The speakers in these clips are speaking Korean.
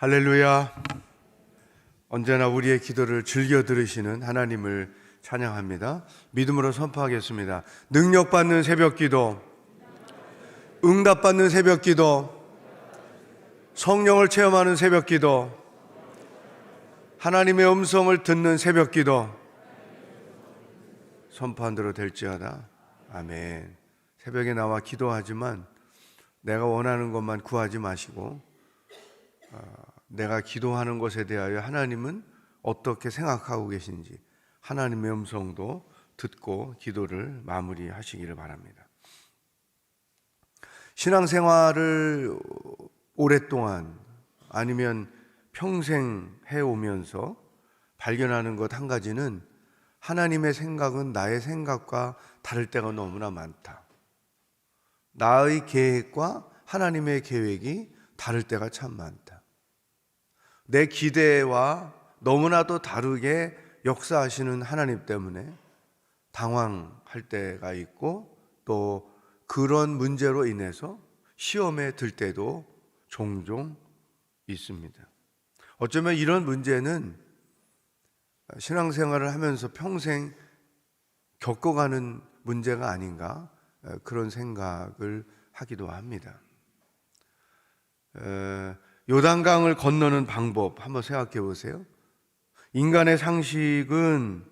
할렐루야. 언제나 우리의 기도를 즐겨 들으시는 하나님을 찬양합니다. 믿음으로 선포하겠습니다. 능력받는 새벽 기도, 응답받는 새벽 기도, 성령을 체험하는 새벽 기도, 하나님의 음성을 듣는 새벽 기도, 선포한 대로 될지어다. 아멘. 새벽에 나와 기도하지만 내가 원하는 것만 구하지 마시고 내가 기도하는 것에 대하여 하나님은 어떻게 생각하고 계신지 하나님의 음성도 듣고 기도를 마무리하시기를 바랍니다. 신앙생활을 오랫동안 아니면 평생 해오면서 발견하는 것 한 가지는 하나님의 생각은 나의 생각과 다를 때가 너무나 많다. 나의 계획과 하나님의 계획이 다를 때가 참 많다. 내 기대와 너무나도 다르게 역사하시는 하나님 때문에 당황할 때가 있고 또 그런 문제로 인해서 시험에 들 때도 종종 있습니다. 어쩌면 이런 문제는 신앙생활을 하면서 평생 겪어가는 문제가 아닌가 그런 생각을 하기도 합니다. 요단강을 건너는 방법 한번 생각해 보세요. 인간의 상식은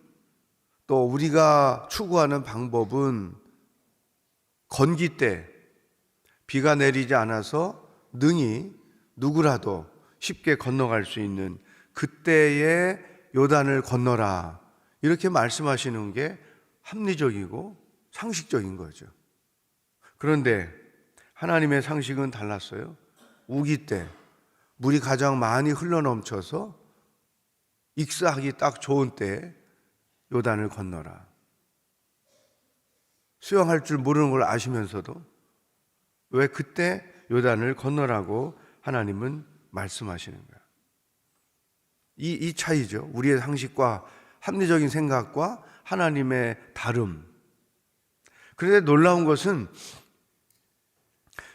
또 우리가 추구하는 방법은 건기 때 비가 내리지 않아서 능히 누구라도 쉽게 건너갈 수 있는 그때의 요단을 건너라. 이렇게 말씀하시는 게 합리적이고 상식적인 거죠. 그런데 하나님의 상식은 달랐어요. 우기 때 물이 가장 많이 흘러넘쳐서 익사하기 딱 좋은 때 요단을 건너라. 수영할 줄 모르는 걸 아시면서도 왜 그때 요단을 건너라고 하나님은 말씀하시는 거야. 이, 이 차이죠. 우리의 상식과 합리적인 생각과 하나님의 다름. 그런데 놀라운 것은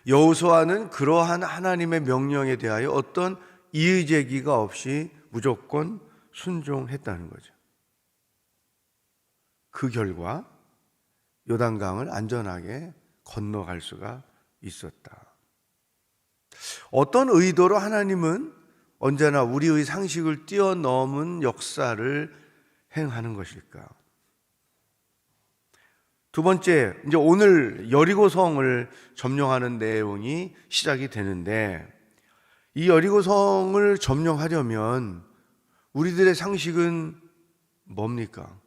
여호수아는 그러한 하나님의 명령에 대하여 어떤 이의 제기가 없이 무조건 순종했다는 거죠. 그 결과 요단강을 안전하게 건너갈 수가 있었다. 어떤 의도로 하나님은 언제나 우리의 상식을 뛰어넘은 역사를 행하는 것일까? 두 번째, 이제 오늘 여리고성을 점령하는 내용이 시작이 되는데 이 여리고성을 점령하려면 우리들의 상식은 뭡니까?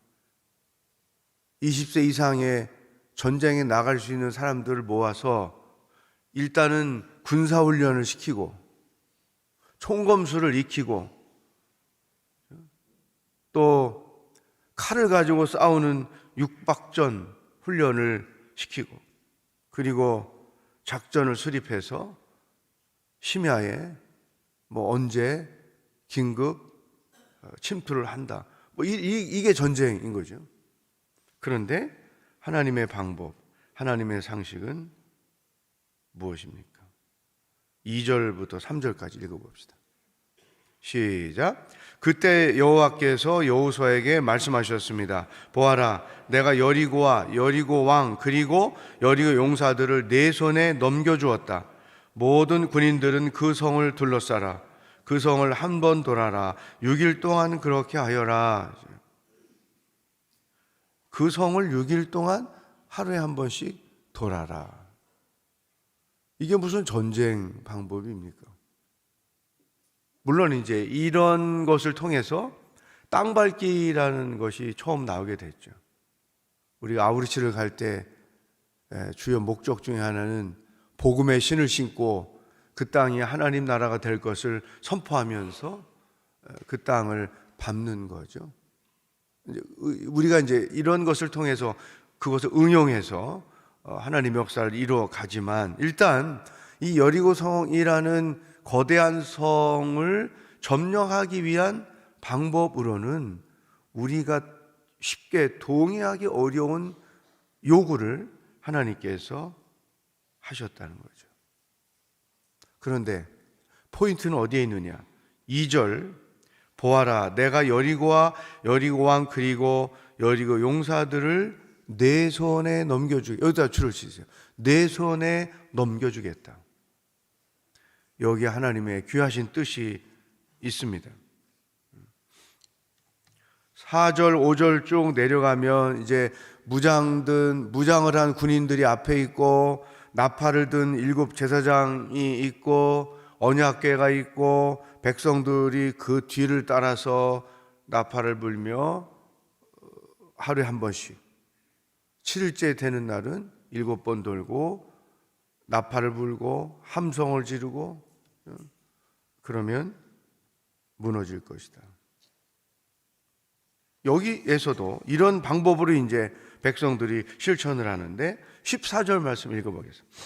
20세 이상의 전쟁에 나갈 수 있는 사람들을 모아서 일단은 군사훈련을 시키고 총검수를 익히고 또 칼을 가지고 싸우는 육박전 훈련을 시키고 그리고 작전을 수립해서 심야에 뭐 언제 긴급 침투를 한다. 뭐 이, 이, 이 게 전쟁인 거죠. 그런데 하나님의 방법, 하나님의 상식은 무엇입니까? 2절부터 3절까지 읽어봅시다. 시작. 그때 여호와께서 여호수아에게 말씀하셨습니다. 보아라, 내가 여리고와 여리고 왕 그리고 여리고 용사들을 내 손에 넘겨 주었다. 모든 군인들은 그 성을 둘러싸라. 그 성을 한 번 돌아라. 6일 동안 그렇게 하여라. 그 성을 6일 동안 하루에 한 번씩 돌아라. 이게 무슨 전쟁 방법입니까? 물론 이제 이런 것을 통해서 땅 밟기라는 것이 처음 나오게 됐죠. 우리가 아우리치를 갈 때 주요 목적 중에 하나는 복음의 신을 신고 그 땅이 하나님 나라가 될 것을 선포하면서 그 땅을 밟는 거죠. 우리가 이제 이런 것을 통해서 그것을 응용해서 하나님의 역사를 이루어 가지만 일단 이 여리고 성이라는 거대한 성을 점령하기 위한 방법으로는 우리가 쉽게 동의하기 어려운 요구를 하나님께서 하셨다는 거죠. 그런데 포인트는 어디에 있느냐? 2절 보아라 내가 여리고와 여리고 왕 그리고 여리고 용사들을 내 손에 넘겨주게 여기다 줄을 치세요. 내 손에 넘겨주겠다. 여기 하나님의 귀하신 뜻이 있습니다. 4절, 5절 쭉 내려가면 이제 무장든 무장을 한 군인들이 앞에 있고 나팔을 든 일곱 제사장이 있고 언약궤가 있고 백성들이 그 뒤를 따라서 나팔을 불며 하루에 한 번씩 7일째 되는 날은 일곱 번 돌고 나팔을 불고 함성을 지르고 그러면 무너질 것이다. 여기에서도 이런 방법으로 이제 백성들이 실천을 하는데 14절 말씀 읽어보겠습니다.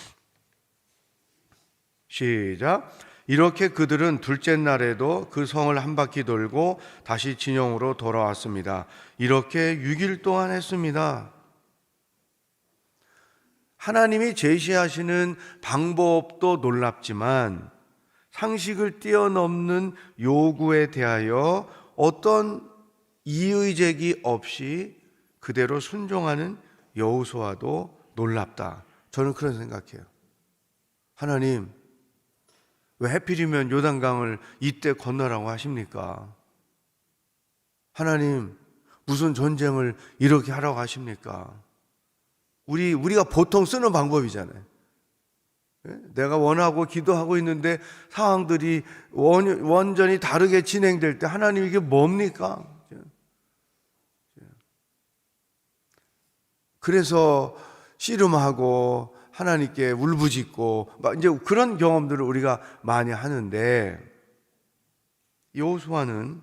시작. 이렇게 그들은 둘째 날에도 그 성을 한 바퀴 돌고 다시 진영으로 돌아왔습니다. 이렇게 6일 동안 했습니다. 하나님이 제시하시는 방법도 놀랍지만 상식을 뛰어넘는 요구에 대하여 어떤 이의 제기 없이 그대로 순종하는 여호수아도 놀랍다. 저는 그런 생각해요. 하나님, 왜 해필이면 요단강을 이때 건너라고 하십니까? 하나님, 무슨 전쟁을 이렇게 하라고 하십니까? 우리 우리가 보통 쓰는 방법이잖아요. 예? 내가 원하고 기도하고 있는데 상황들이 원, 완전히 다르게 진행될 때 하나님 이게 뭡니까? 그래서 씨름하고 하나님께 울부짖고 막 이제 그런 경험들을 우리가 많이 하는데 여호수아는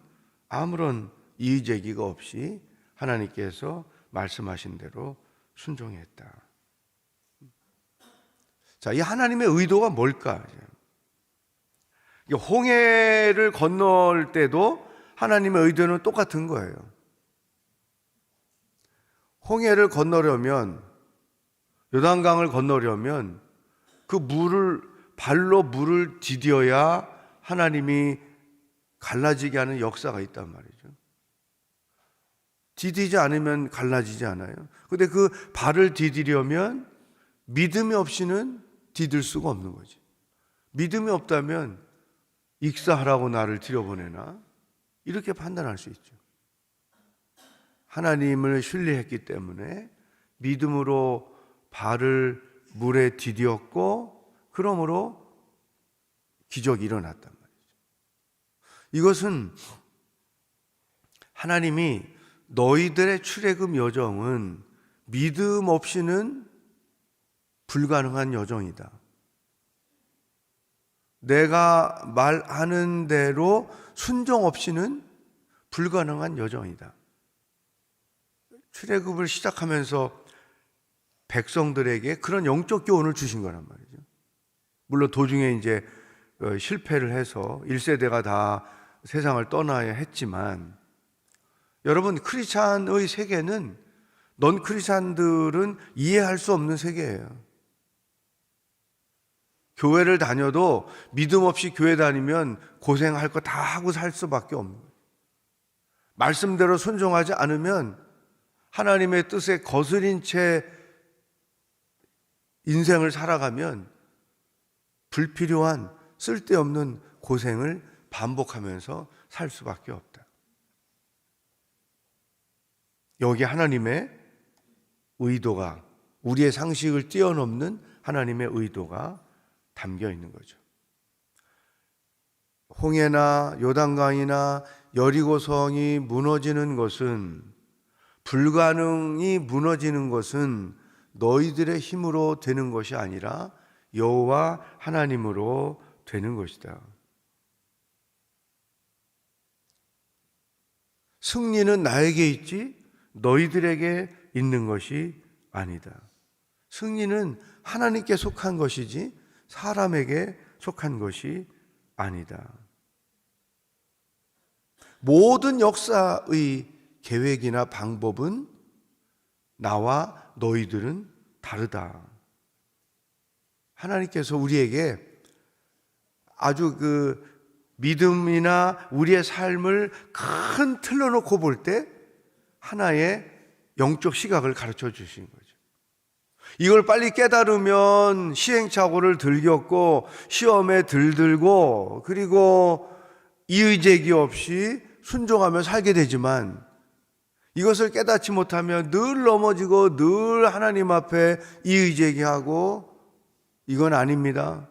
아무런 이의제기가 없이 하나님께서 말씀하신 대로 순종했다. 자, 이 하나님의 의도가 뭘까? 홍해를 건널 때도 하나님의 의도는 똑같은 거예요. 홍해를 건너려면 요단강을 건너려면 그 물을 발로 물을 디뎌야 하나님이 갈라지게 하는 역사가 있단 말이죠. 디디지 않으면 갈라지지 않아요. 근데 그 발을 디디려면 믿음이 없이는 디딜 수가 없는 거지. 믿음이 없다면 익사하라고 나를 들여보내나? 이렇게 판단할 수 있죠. 하나님을 신뢰했기 때문에 믿음으로 발을 물에 디디었고 그러므로 기적이 일어났단 말이죠. 이것은 하나님이 너희들의 출애굽 여정은 믿음 없이는 불가능한 여정이다. 내가 말하는 대로 순종 없이는 불가능한 여정이다. 출애굽을 시작하면서 백성들에게 그런 영적 교훈을 주신 거란 말이죠. 물론 도중에 이제 어, 실패를 해서 1세대가 다 세상을 떠나야 했지만 여러분 크리스찬의 세계는 넌 크리스찬들은 이해할 수 없는 세계예요. 교회를 다녀도 믿음 없이 교회 다니면 고생할 거 다 하고 살 수밖에 없는 거예요. 말씀대로 순종하지 않으면 하나님의 뜻에 거스린 채 인생을 살아가면 불필요한 쓸데없는 고생을 반복하면서 살 수밖에 없다. 여기 하나님의 의도가 우리의 상식을 뛰어넘는 하나님의 의도가 담겨 있는 거죠. 홍해나 요단강이나 여리고성이 무너지는 것은 불가능이 무너지는 것은 너희들의 힘으로 되는 것이 아니라 여호와 하나님으로 되는 것이다. 승리는 나에게 있지 너희들에게 있는 것이 아니다. 승리는 하나님께 속한 것이지 사람에게 속한 것이 아니다. 모든 역사의 계획이나 방법은 나와 너희들은 다르다. 하나님께서 우리에게 아주 그 믿음이나 우리의 삶을 큰 틀로 놓고 볼 때 하나의 영적 시각을 가르쳐 주신 거죠. 이걸 빨리 깨달으면 시행착오를 들겼고 시험에 들들고 그리고 이의제기 없이 순종하며 살게 되지만 이것을 깨닫지 못하면 늘 넘어지고 늘 하나님 앞에 이의제기하고 이건 아닙니다.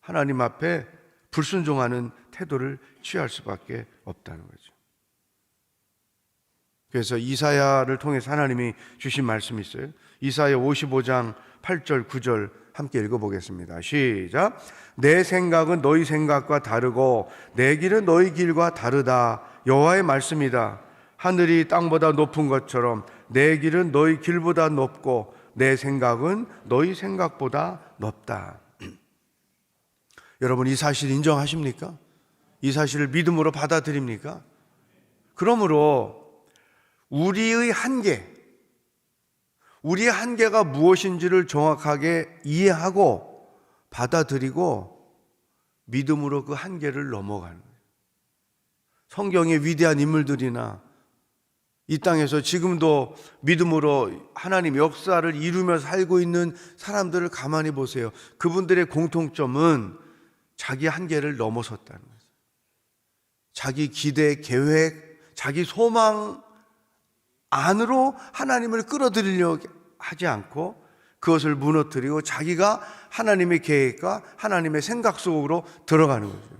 하나님 앞에 불순종하는 태도를 취할 수밖에 없다는 거죠. 그래서 이사야를 통해서 하나님이 주신 말씀이 있어요. 이사야 55장 8절 9절 함께 읽어보겠습니다. 시작. 내 생각은 너희 생각과 다르고 내 길은 너희 길과 다르다. 여호와의 말씀이다. 하늘이 땅보다 높은 것처럼 내 길은 너희 길보다 높고 내 생각은 너희 생각보다 높다. 여러분 이 사실 인정하십니까? 이 사실을 믿음으로 받아들입니까? 그러므로 우리의 한계, 우리의 한계가 무엇인지를 정확하게 이해하고 받아들이고 믿음으로 그 한계를 넘어가는 거예요. 성경의 위대한 인물들이나 이 땅에서 지금도 믿음으로 하나님 역사를 이루며 살고 있는 사람들을 가만히 보세요. 그분들의 공통점은 자기 한계를 넘어섰다는 거예요. 자기 기대, 계획, 자기 소망 안으로 하나님을 끌어들이려고 하지 않고 그것을 무너뜨리고 자기가 하나님의 계획과 하나님의 생각 속으로 들어가는 거죠.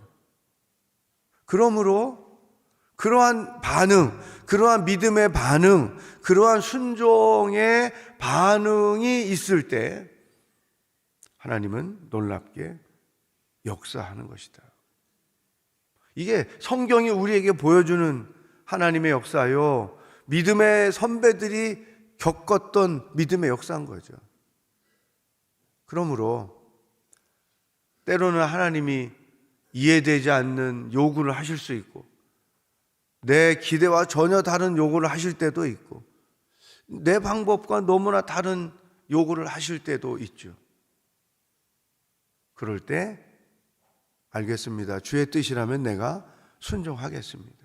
그러므로 그러한 반응, 그러한 믿음의 반응, 그러한 순종의 반응이 있을 때 하나님은 놀랍게 역사하는 것이다. 이게 성경이 우리에게 보여주는 하나님의 역사요. 믿음의 선배들이 겪었던 믿음의 역사인 거죠. 그러므로 때로는 하나님이 이해되지 않는 요구를 하실 수 있고 내 기대와 전혀 다른 요구를 하실 때도 있고 내 방법과 너무나 다른 요구를 하실 때도 있죠. 그럴 때 알겠습니다. 주의 뜻이라면 내가 순종하겠습니다.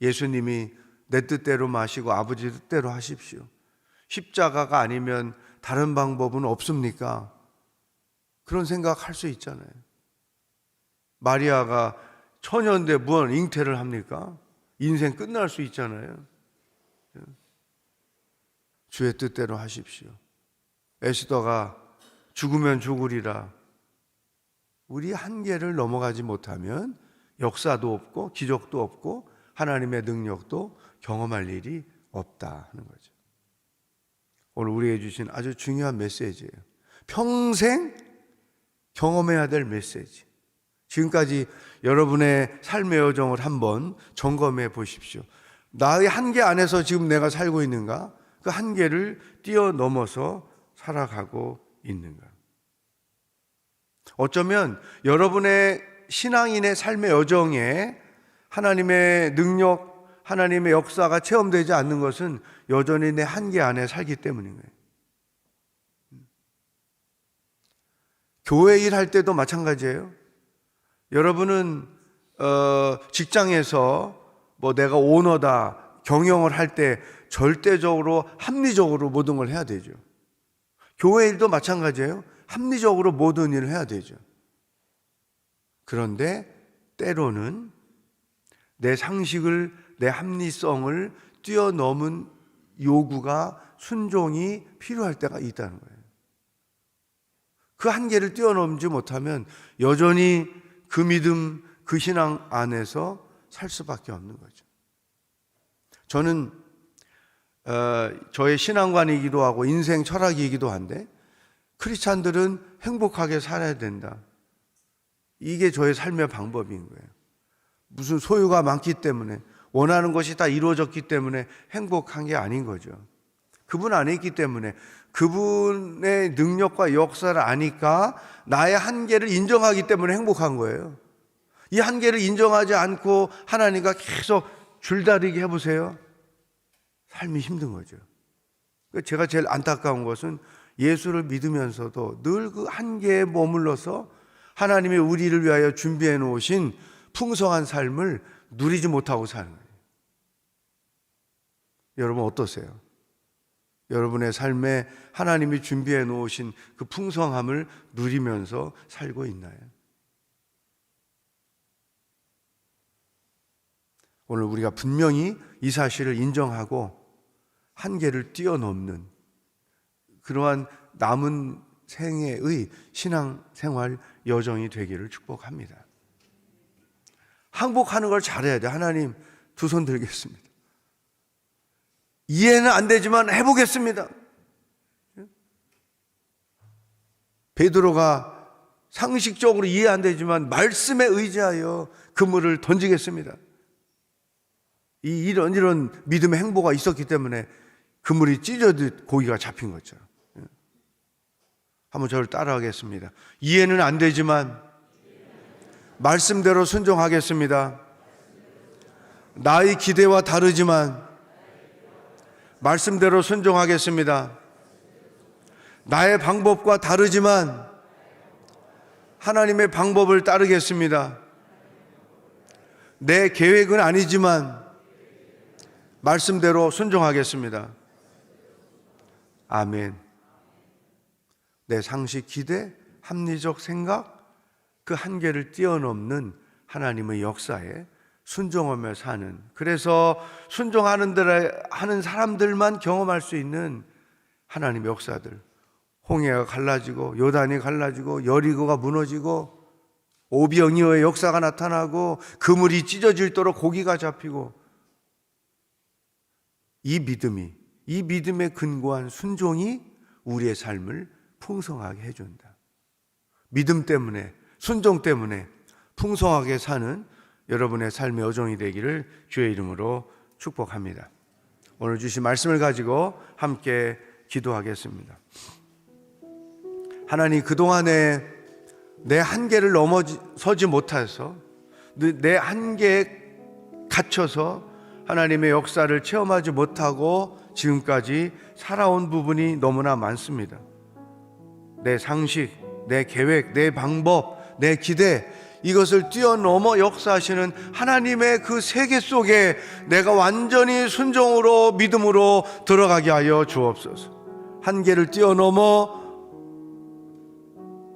예수님이 내 뜻대로 마시고 아버지 뜻대로 하십시오. 십자가가 아니면 다른 방법은 없습니까? 그런 생각 할 수 있잖아요. 마리아가 처녀인데 무슨 잉태를 합니까? 인생 끝날 수 있잖아요. 주의 뜻대로 하십시오. 에스더가 죽으면 죽으리라. 우리 한계를 넘어가지 못하면 역사도 없고 기적도 없고 하나님의 능력도 경험할 일이 없다 하는 거죠. 오늘 우리에게 주신 아주 중요한 메시지예요. 평생 경험해야 될 메시지. 지금까지 여러분의 삶의 여정을 한번 점검해 보십시오. 나의 한계 안에서 지금 내가 살고 있는가? 그 한계를 뛰어넘어서 살아가고 있는가? 어쩌면 여러분의 신앙인의 삶의 여정에 하나님의 능력, 하나님의 역사가 체험되지 않는 것은 여전히 내 한계 안에 살기 때문인 거예요. 교회 일할 때도 마찬가지예요. 여러분은 어, 직장에서 뭐 내가 오너다 경영을 할 때 절대적으로 합리적으로 모든 걸 해야 되죠. 교회 일도 마찬가지예요. 합리적으로 모든 일을 해야 되죠. 그런데 때로는 내 상식을, 내 합리성을 뛰어넘은 요구가 순종이 필요할 때가 있다는 거예요. 그 한계를 뛰어넘지 못하면 여전히 그 믿음, 그 신앙 안에서 살 수밖에 없는 거죠. 저는 어, 저의 신앙관이기도 하고 인생 철학이기도 한데 크리스찬들은 행복하게 살아야 된다. 이게 저의 삶의 방법인 거예요. 무슨 소유가 많기 때문에 원하는 것이 다 이루어졌기 때문에 행복한 게 아닌 거죠. 그분 안에 있기 때문에 그분의 능력과 역사를 아니까 나의 한계를 인정하기 때문에 행복한 거예요. 이 한계를 인정하지 않고 하나님과 계속 줄다리기 해보세요. 삶이 힘든 거죠. 제가 제일 안타까운 것은 예수를 믿으면서도 늘 그 한계에 머물러서 하나님이 우리를 위하여 준비해 놓으신 풍성한 삶을 누리지 못하고 사는 거예요. 여러분 어떠세요? 여러분의 삶에 하나님이 준비해 놓으신 그 풍성함을 누리면서 살고 있나요? 오늘 우리가 분명히 이 사실을 인정하고 한계를 뛰어넘는 그러한 남은 생애의 신앙 생활 여정이 되기를 축복합니다. 항복하는 걸 잘해야 돼. 하나님 두 손 들겠습니다. 이해는 안 되지만 해보겠습니다. 베드로가 상식적으로 이해 안 되지만 말씀에 의지하여 그물을 던지겠습니다. 이 이런 이런 믿음의 행보가 있었기 때문에 그물이 찢어듯 고기가 잡힌 거죠. 한번 저를 따라하겠습니다. 이해는 안 되지만 말씀대로 순종하겠습니다. 나의 기대와 다르지만 말씀대로 순종하겠습니다. 나의 방법과 다르지만 하나님의 방법을 따르겠습니다. 내 계획은 아니지만 말씀대로 순종하겠습니다. 아멘. 내 상식 기대, 합리적 생각, 그 한계를 뛰어넘는 하나님의 역사에 순종하며 사는 그래서 순종하는 들 하는 사람들만 경험할 수 있는 하나님의 역사들 홍해가 갈라지고 요단이 갈라지고 여리고가 무너지고 오병이어의 역사가 나타나고 그물이 찢어질도록 고기가 잡히고 이 믿음이 이 믿음에 근거한 순종이 우리의 삶을 풍성하게 해준다. 믿음 때문에 순종 때문에 풍성하게 사는 여러분의 삶의 여정이 되기를 주의 이름으로 축복합니다. 오늘 주신 말씀을 가지고 함께 기도하겠습니다. 하나님 그동안에 내 한계를 넘어서지 못해서 내 한계에 갇혀서 하나님의 역사를 체험하지 못하고 지금까지 살아온 부분이 너무나 많습니다. 내 상식, 내 계획, 내 방법, 내 기대, 이것을 뛰어넘어 역사하시는 하나님의 그 세계 속에 내가 완전히 순종으로 믿음으로 들어가게 하여 주옵소서. 한계를 뛰어넘어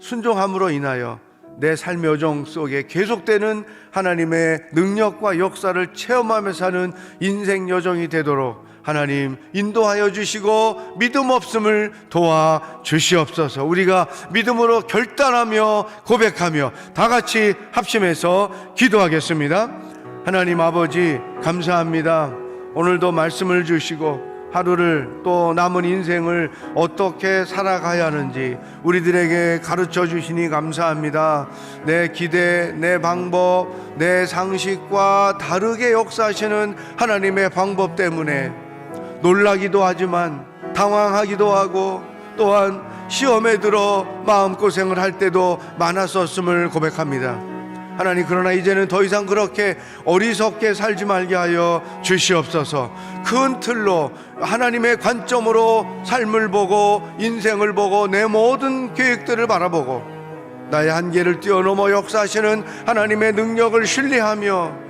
순종함으로 인하여 내 삶의 여정 속에 계속되는 하나님의 능력과 역사를 체험하며 사는 인생 여정이 되도록 하나님 인도하여 주시고 믿음 없음을 도와 주시옵소서. 우리가 믿음으로 결단하며 고백하며 다 같이 합심해서 기도하겠습니다. 하나님 아버지 감사합니다. 오늘도 말씀을 주시고 하루를 또 남은 인생을 어떻게 살아가야 하는지 우리들에게 가르쳐 주시니 감사합니다. 내 기대, 내 방법, 내 상식과 다르게 역사하시는 하나님의 방법 때문에 놀라기도 하지만 당황하기도 하고 또한 시험에 들어 마음고생을 할 때도 많았었음을 고백합니다. 하나님 그러나 이제는 더 이상 그렇게 어리석게 살지 말게 하여 주시옵소서. 큰 틀로 하나님의 관점으로 삶을 보고 인생을 보고 내 모든 계획들을 바라보고 나의 한계를 뛰어넘어 역사하시는 하나님의 능력을 신뢰하며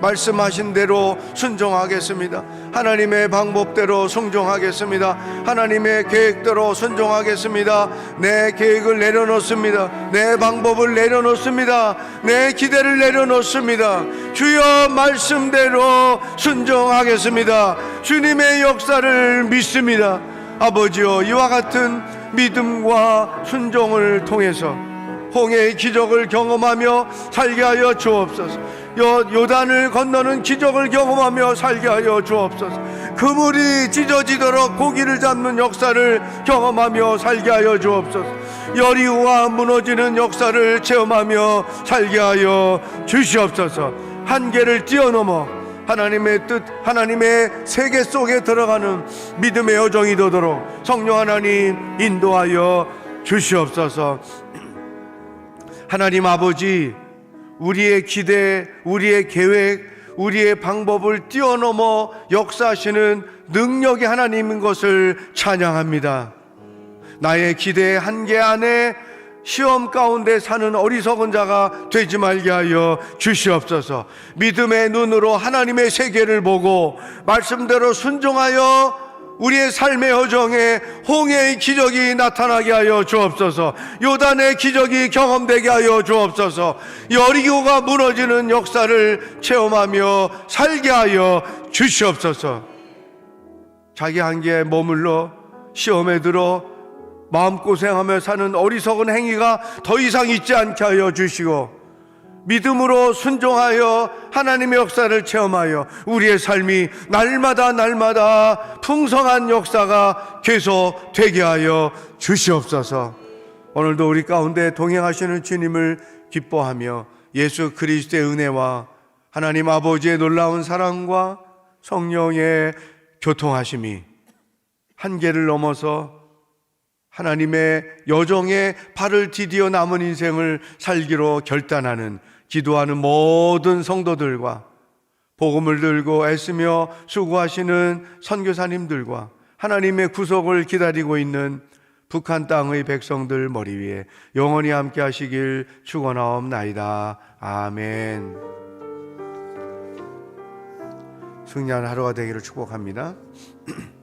말씀하신 대로 순종하겠습니다. 하나님의 방법대로 순종하겠습니다. 하나님의 계획대로 순종하겠습니다. 내 계획을 내려놓습니다. 내 방법을 내려놓습니다. 내 기대를 내려놓습니다. 주여 말씀대로 순종하겠습니다. 주님의 역사를 믿습니다. 아버지여 이와 같은 믿음과 순종을 통해서 홍해의 기적을 경험하며 살게 하여 주옵소서. 요, 요단을 건너는 기적을 경험하며 살게 하여 주옵소서. 그물이 찢어지도록 고기를 잡는 역사를 경험하며 살게 하여 주옵소서. 여리고가 무너지는 역사를 체험하며 살게 하여 주시옵소서. 한계를 뛰어넘어 하나님의 뜻, 하나님의 세계 속에 들어가는 믿음의 여정이 되도록 성령 하나님 인도하여 주시옵소서. 하나님 아버지, 우리의 기대, 우리의 계획, 우리의 방법을 뛰어넘어 역사하시는 능력의 하나님인 것을 찬양합니다. 나의 기대의 한계 안에 시험 가운데 사는 어리석은 자가 되지 말게 하여 주시옵소서. 믿음의 눈으로 하나님의 세계를 보고 말씀대로 순종하여 우리의 삶의 여정에 홍해의 기적이 나타나게 하여 주옵소서. 요단의 기적이 경험되게 하여 주옵소서. 여리고가 무너지는 역사를 체험하며 살게 하여 주시옵소서. 자기 한계에 머물러 시험에 들어 마음고생하며 사는 어리석은 행위가 더 이상 있지 않게 하여 주시고 믿음으로 순종하여 하나님의 역사를 체험하여 우리의 삶이 날마다 날마다 풍성한 역사가 계속 되게 하여 주시옵소서. 오늘도 우리 가운데 동행하시는 주님을 기뻐하며 예수 그리스도의 은혜와 하나님 아버지의 놀라운 사랑과 성령의 교통하심이 한계를 넘어서 하나님의 여정에 발을 디디어 남은 인생을 살기로 결단하는 기도하는 모든 성도들과 복음을 들고 애쓰며 수고하시는 선교사님들과 하나님의 구속을 기다리고 있는 북한 땅의 백성들 머리 위에 영원히 함께 하시길 축원하옵나이다. 아멘. 승리한 하루가 되기를 축복합니다.